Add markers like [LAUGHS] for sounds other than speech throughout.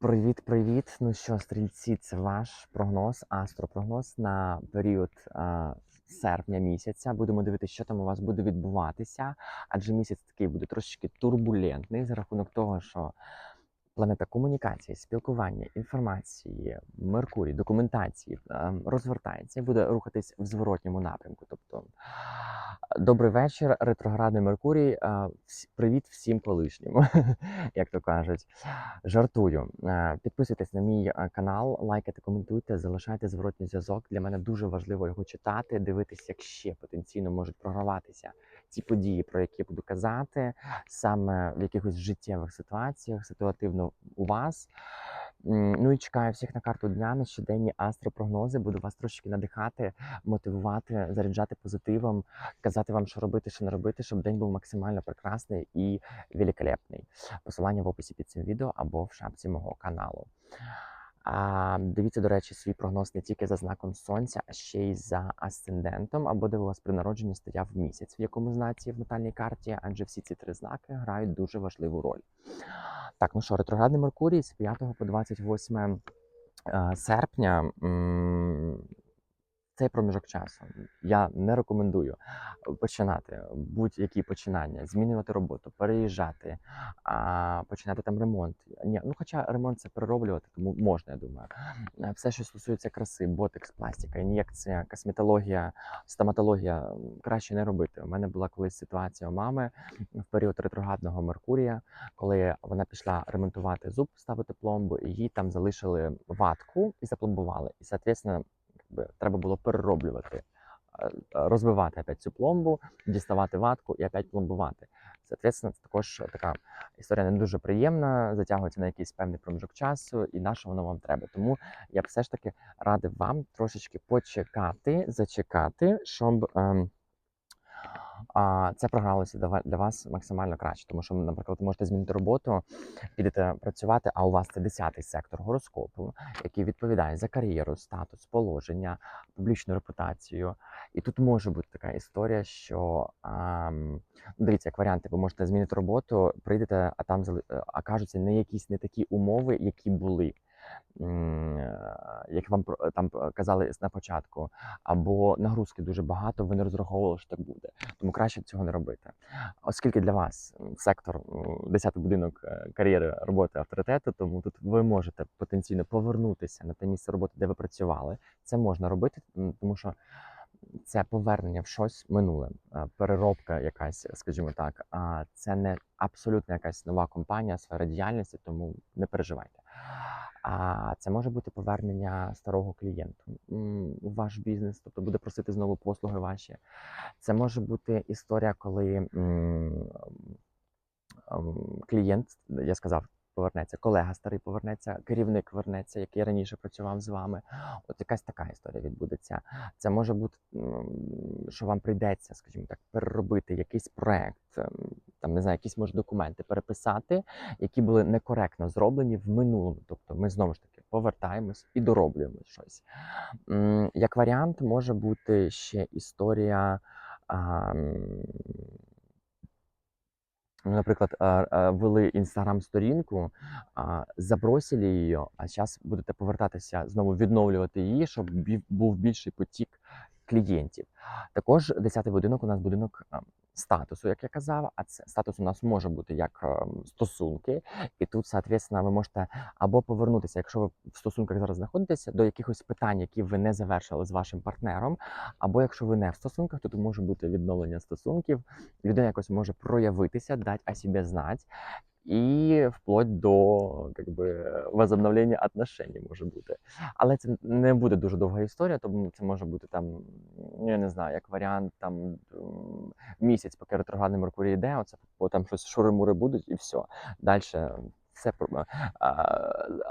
Привіт-привіт! Ну що, стрільці, це ваш прогноз, астропрогноз на період е, серпня місяця. Будемо дивитися, що там у вас буде відбуватися, адже місяць такий буде трошечки турбулентний за рахунок того, що планета комунікації, спілкування, інформації, Меркурій, документації е, розвертається буде рухатись в зворотньому напрямку. Тобто, добрий вечір, ретроградний Меркурій. е, Привіт всім колишнім, [LAUGHS] як то кажуть. Жартую. Е, Підписуйтесь на мій канал, лайкайте, коментуйте, залишайте зворотній зв'язок. Для мене дуже важливо його читати, дивитися, як ще потенційно можуть програватися ці події, про які я буду казати, саме в якихось життєвих ситуаціях, ситуативно у вас. Ну і чекаю всіх на карту дня на щоденні астропрогнози. Буду вас трошки надихати, мотивувати, заряджати позитивом, казати вам, що робити, що не робити, щоб день був максимально прекрасний і великолепний. Посилання в описі під цим відео або в шапці мого каналу. А, дивіться, до речі, свій прогноз не тільки за знаком сонця, а ще й за асцендентом, або де у вас при народженні стояв місяць, в якому знаці в натальній карті, адже всі ці три знаки грають дуже важливу роль. Так, ну що, ретроградний Меркурій з 5 по 28 е, серпня. Цей проміжок часу я не рекомендую починати будь-які починання, змінювати роботу, переїжджати, починати там ремонт. Ні, ну хоча ремонт це перероблювати, тому можна, я думаю. Е, Все, що стосується краси, ботекс, пластика, ін'єкція, косметологія, стоматологія, краще не робити. У мене була колись ситуація у мами в період ретроградного Меркурія, коли вона пішла ремонтувати зуб, ставити пломбу, і їй там залишили ватку і запломбували. І, соответственно, якби, треба було перероблювати, розвивати опять цю пломбу, діставати ватку і опять пломбувати. Соответственно, це також така історія не дуже приємна, затягується на якийсь певний проміжок часу, і на що воно вам треба. Тому я б все ж таки радив вам трошечки почекати, зачекати, щоб. Ем, це програлося для вас максимально краще, тому що, наприклад, ви можете змінити роботу, підете працювати, а у вас це 10-й сектор гороскопу, який відповідає за кар'єру, статус, положення, публічну репутацію. І тут може бути така історія, що ну, дивіться, як варіанти, ви можете змінити роботу, прийдете, а там е, окажуться не якісь не такі умови, які були. Е, Як вам там е, казали на початку, або нагрузки дуже багато, ви не розраховували, що так буде. Тому краще цього не робити. Оскільки для вас сектор, м, 10-й будинок е, кар'єри, роботи, авторитету, тому тут ви можете потенційно повернутися на те місце роботи, де ви працювали. Це можна робити, тому що це повернення в щось минуле, переробка якась, скажімо так. Це не абсолютно якась нова компанія, сфера діяльності, тому не переживайте. А це може бути повернення старого клієнта м, у ваш бізнес, тобто буде просити знову послуги ваші. Це може бути історія, коли клієнт, я сказав, повернеться, колега старий повернеться, керівник вернеться, який раніше працював з вами. От якась така історія відбудеться. Це може бути, що вам прийдеться, скажімо так, переробити якийсь проект, ем, там не знаю, якісь може документи переписати, які були некоректно зроблені в минулому. Тобто ми знову ж таки повертаємось і дороблюємо щось. Як варіант, може бути ще історія. Наприклад, а, а, ввели інстаграм-сторінку, забросили її, а зараз будете повертатися знову відновлювати її, щоб був більший потік клієнтів. Також 10-й будинок у нас будинок а, статусу, як я казав. А це статус у нас може бути як ем, стосунки, і тут, соответственно, ви можете або повернутися, якщо ви в стосунках зараз знаходитеся, до якихось питань, які ви не завершили з вашим партнером, або якщо ви не в стосунках, то тут може бути відновлення стосунків людина якось може проявитися, дати о себе знати, і вплоть до как би, возобновлення отношений може бути. Але це не буде дуже довга історія, тому це може бути там, ну, я не знаю, як варіант там місяць, поки ретроградний Меркурій йде, оце бо там щось шури-мури будуть і все. Далі все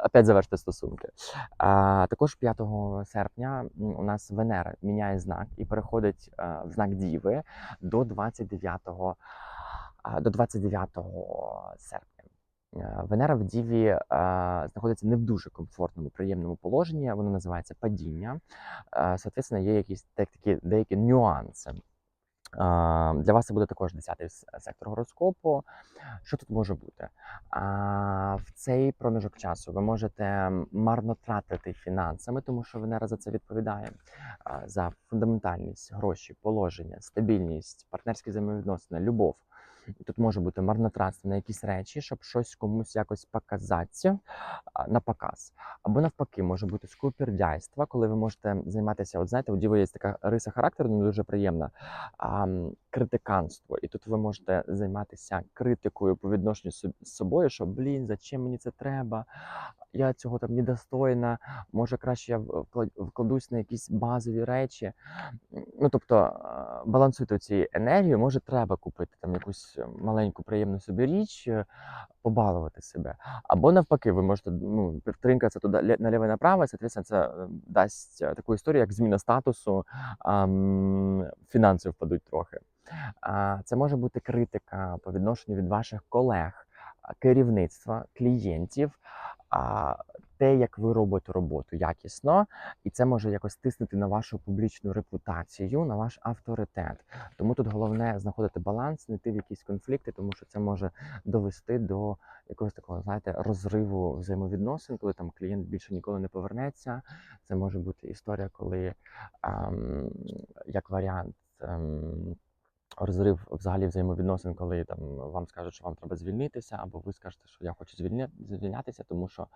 опять завершити стосунки. А, також 5 серпня у нас Венера міняє знак і переходить в знак Діви до 29 до 29 серпня. Е, Венера в Діві е, знаходиться не в дуже комфортному, приємному положенні. Воно називається падіння. Е, Соответственно, є якісь так, такі деякі нюанси. Для вас це буде також 10-й сектор гороскопу. Що тут може бути? В цей проміжок часу ви можете марно тратити фінансами, тому що Венера за це відповідає. За фундаментальність, гроші, положення, стабільність, партнерські взаємовідносини, любов. Тут може бути марнотратство на якісь речі, щоб щось комусь якось показати а, на показ. Або навпаки, може бути скупердяйство, коли ви можете займатися, от знаєте, у Діви є така риса характеру, не дуже приємна, а, критиканство. І тут ви можете займатися критикою по відношенню з собою, що блін, зачем мені це треба? Я цього там недостойна, може краще я вклад- вкладусь на якісь базові речі. Ну, тобто балансуйте цю енергію, може треба купити там якусь маленьку приємну собі річ, е, побалувати себе. Або навпаки, ви можете ну, тринкатися туди наліво направо, і, соответственно, це е, дасть е, таку історію, як зміна статусу, фінанси впадуть трохи. Це може бути критика по відношенню від ваших колег, керівництва, клієнтів, те, як ви робите роботу якісно, і це може якось тиснути на вашу публічну репутацію, на ваш авторитет. Тому тут головне знаходити баланс, не йти в якісь конфлікти, тому що це може довести до якогось такого, знаєте, розриву взаємовідносин, коли там клієнт більше ніколи не повернеться. Це може бути історія, коли ем, як варіант. Ем, Розрив взагалі взаємовідносин, коли там вам скажуть, що вам треба звільнитися, або ви скажете, що я хочу звільня... звільнятися, тому що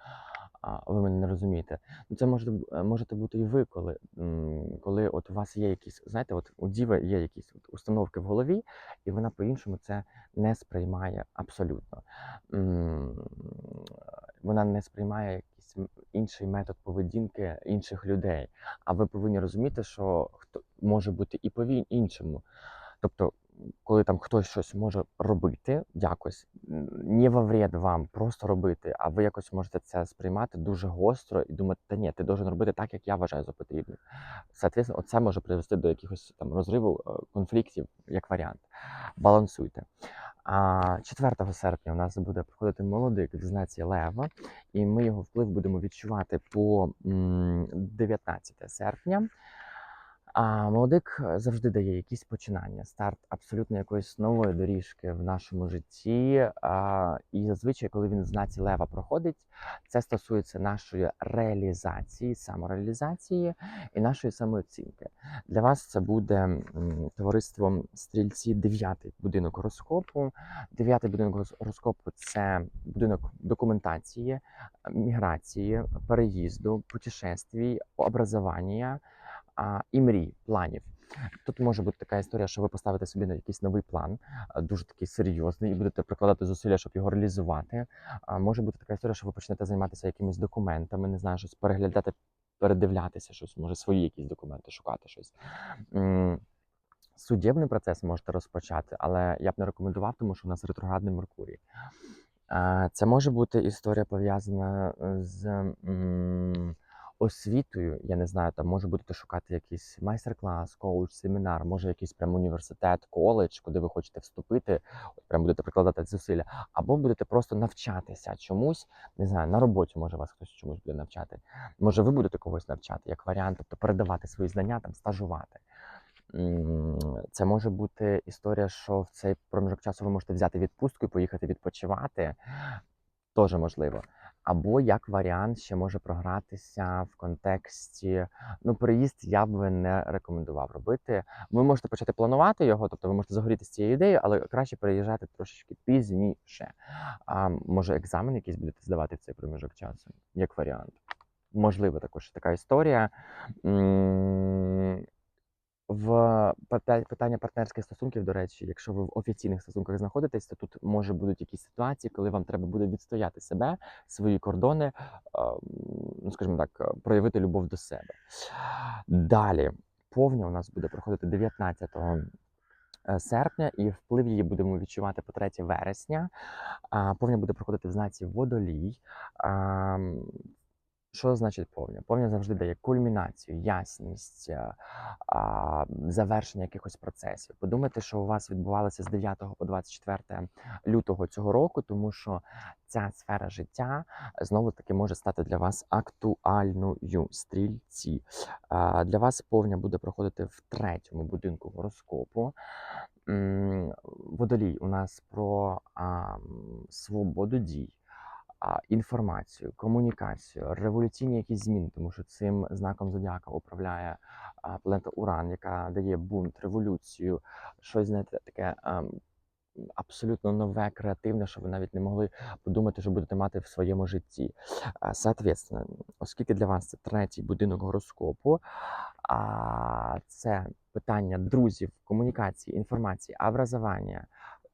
а, ви мене не розумієте. Ну це може можете бути і ви, коли, коли от у вас є якісь, знаєте, от у діви є якісь от установки в голові, і вона по-іншому це не сприймає абсолютно. Вона не сприймає якийсь інший метод поведінки інших людей. А ви повинні розуміти, що хто може бути і по іншому. Тобто, коли там хтось щось може робити якось, не во вред вам просто робити, а ви якось можете це сприймати дуже гостро і думати, та ні, ти должен робити так, як я вважаю за потрібне. Соответственно, оце може привести до якихось там розриву, е, конфліктів, як варіант. Балансуйте. А 4 серпня у нас буде проходити молодик в знаці Лева, і ми його вплив будемо відчувати по 19 серпня. А молодик е, завжди дає якісь починання, старт абсолютно якоїсь нової доріжки в нашому житті. А, і зазвичай, коли він в знаці лева проходить, це стосується нашої реалізації, самореалізації і нашої самооцінки. Для вас це буде м, товариство стрільці, дев'ятий будинок гороскопу. Дев'ятий будинок горос- гороскопу це будинок документації, міграції, переїзду, путешествій, образування а, і мрій, планів. Тут може бути така історія, що ви поставите собі на якийсь новий план, дуже такий серйозний, і будете прикладати зусилля, щоб його реалізувати. А може бути така історія, що ви почнете займатися якимись документами, не знаю, щось переглядати, передивлятися щось, може свої якісь документи, шукати щось. М, Судебний процес можете розпочати, але я б не рекомендував, тому що у нас ретроградний Меркурій. Це може бути історія пов'язана з освітою. Я не знаю, там може будете шукати якийсь майстер-клас, коуч, семінар, може якийсь прям університет, коледж, куди ви хочете вступити, от прям будете прикладати зусилля, або будете просто навчатися чомусь. Не знаю, на роботі може вас хтось чомусь буде навчати. Може, ви будете когось навчати як варіант, тобто передавати свої знання, там стажувати. Це може бути історія, що в цей проміжок часу ви можете взяти відпустку і поїхати відпочивати. Теж можливо. Або як варіант ще може програтися в контексті. Ну, переїзд я б не рекомендував робити. Ви можете почати планувати його, тобто ви можете загоріти з цією ідеєю, але краще переїжджати трошечки пізніше. А може, екзамен якийсь будете здавати в цей проміжок часу, як варіант. Можливо, також така історія. В пита- питання партнерських стосунків, до речі, якщо ви в офіційних стосунках знаходитесь, то тут може будуть якісь ситуації, коли вам треба буде відстояти себе, свої кордони, ну скажімо так, е, проявити любов до себе. Далі, повня у нас буде проходити 19 е, серпня, і вплив її будемо відчувати по 3 вересня. Повня буде проходити в знаці водолій. Що значить повня? Повня завжди дає кульмінацію, ясність, е, а, завершення якихось процесів. Подумайте, що у вас відбувалося з 9 по 24 лютого цього року, тому що ця сфера життя знову таки може стати для вас актуальною стрільці. А, Для вас повня буде проходити в третьому будинку гороскопу. Водолій у нас про а, свободу дій інформацію, комунікацію, революційні якісь зміни, тому що цим знаком зодіака управляє планета Уран, яка дає бунт, революцію, щось знаєте, таке ем, абсолютно нове, креативне, що ви навіть не могли подумати, що будете мати в своєму житті. А, Соответственно, оскільки для вас це третій будинок гороскопу, а це питання друзів, комунікації, інформації, образування,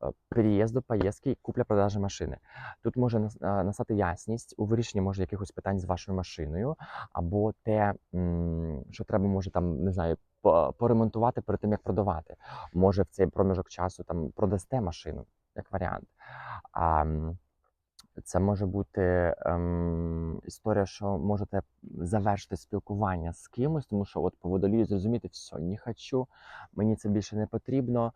е, переїзду, поїздки, купля-продажа машини. Тут може е, настати ясність у вирішенні може якихось питань з вашою машиною, або те, що треба може там не знаю, поремонтувати перед тим, як продавати. Може, в цей проміжок часу там продасте машину, як варіант. Це може бути ем, історія, що можете завершити спілкування з кимось, тому що от по водолію зрозуміти, все, не хочу, мені це більше не потрібно,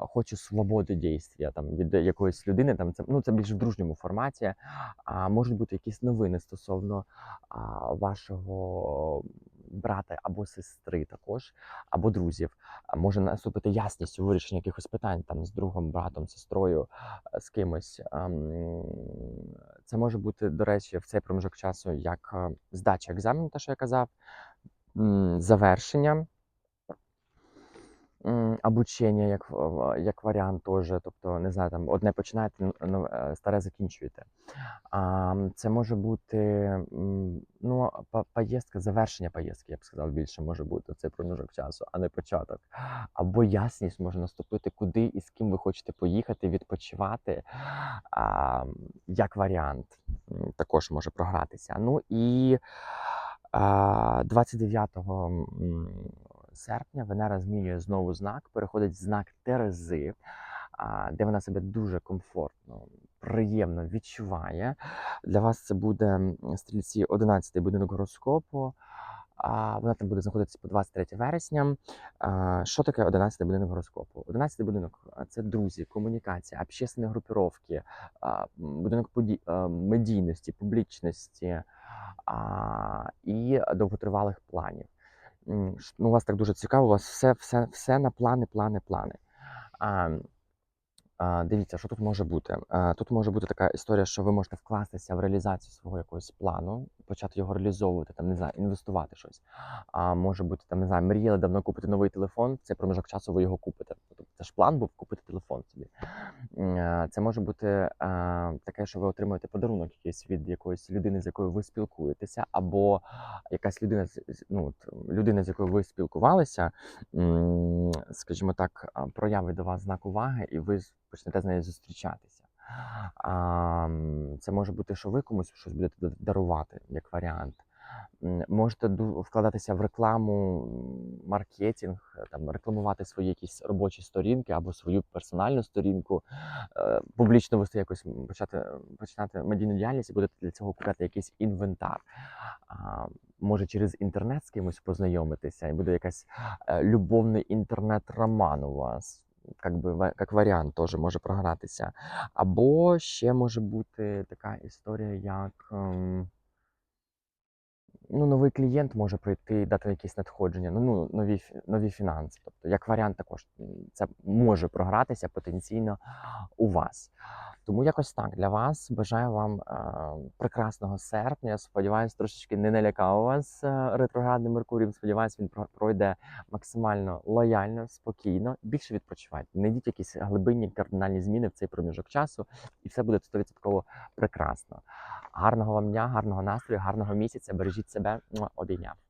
хочу свободи дійства там від якоїсь людини. Там це ну це більш в дружньому форматі. А можуть бути якісь новини стосовно а, вашого брата або сестри, також, або друзів. Може наступити ясність у вирішенні якихось питань там з другом, братом, сестрою, з кимось. Це може бути, до речі, в цей проміжок часу як здача екзамену, те, що я казав, завершення. Обучення як, як варіант теж, тобто, не знаю, там одне починаєте, е, старе закінчуєте. А, це може бути ну, поїздка, завершення поїздки, я б сказав, більше може бути цей проміжок часу, а не початок. Або ясність може наступити, куди і з ким ви хочете поїхати, відпочивати, а, як варіант. Також може програтися. Ну і а, 29 м, серпня Венера змінює знову знак, переходить в знак Терези, де вона себе дуже комфортно, приємно відчуває. Для вас це буде стрільці 11 будинок гороскопу. А вона там буде знаходитися по 23 вересня. Що таке 11 будинок гороскопу? 11 будинок це друзі, комунікація, общественні групіровки, будинок медійності, публічності і довготривалих планів. Ну, у вас так дуже цікаво, у вас все, все, все на плани, плани, плани. А, дивіться, що тут може бути. Тут може бути така історія, що ви можете вкластися в реалізацію свого якогось плану, почати його реалізовувати, там, не знаю, інвестувати щось. А може бути, там, не знаю, мріяли давно купити новий телефон, в цей проміжок часу ви його купите. Тобто це ж план був купити телефон собі. Це може бути таке, що ви отримуєте подарунок якийсь від якоїсь людини, з якою ви спілкуєтеся, або якась людина, ну, людина, з якою ви спілкувалися, скажімо так, проявить до вас знак уваги, і ви почнете з нею зустрічатися. А, Це може бути, що ви комусь щось будете дарувати, як варіант. Можете вкладатися в рекламу, маркетинг, е, там рекламувати свої якісь робочі сторінки або свою персональну сторінку, е, публічно вести якось почати починати медійну діяльність і будете для цього купляти якийсь інвентар. Може через інтернет з кимось познайомитися, і буде якась е, любовний інтернет-роман у вас. Как би як варіант теж може програтися. Або ще може бути така історія, як. Ну, новий клієнт може прийти і дати якісь надходження, ну, ну нові, нові фінанси. Тобто, як варіант, також це може програтися потенційно у вас. Тому якось так для вас. Бажаю вам е, прекрасного серпня. Сподіваюсь, трошечки не налякав вас е, ретроградним Меркурієм. Сподіваюсь, він пройде максимально лояльно, спокійно. Більше відпочивайте. Не йдіть якісь глибинні кардинальні зміни в цей проміжок часу, і все буде 100% прекрасно. Гарного вам дня, гарного настрою, гарного місяця. Бережіть. Муа, Обійняв.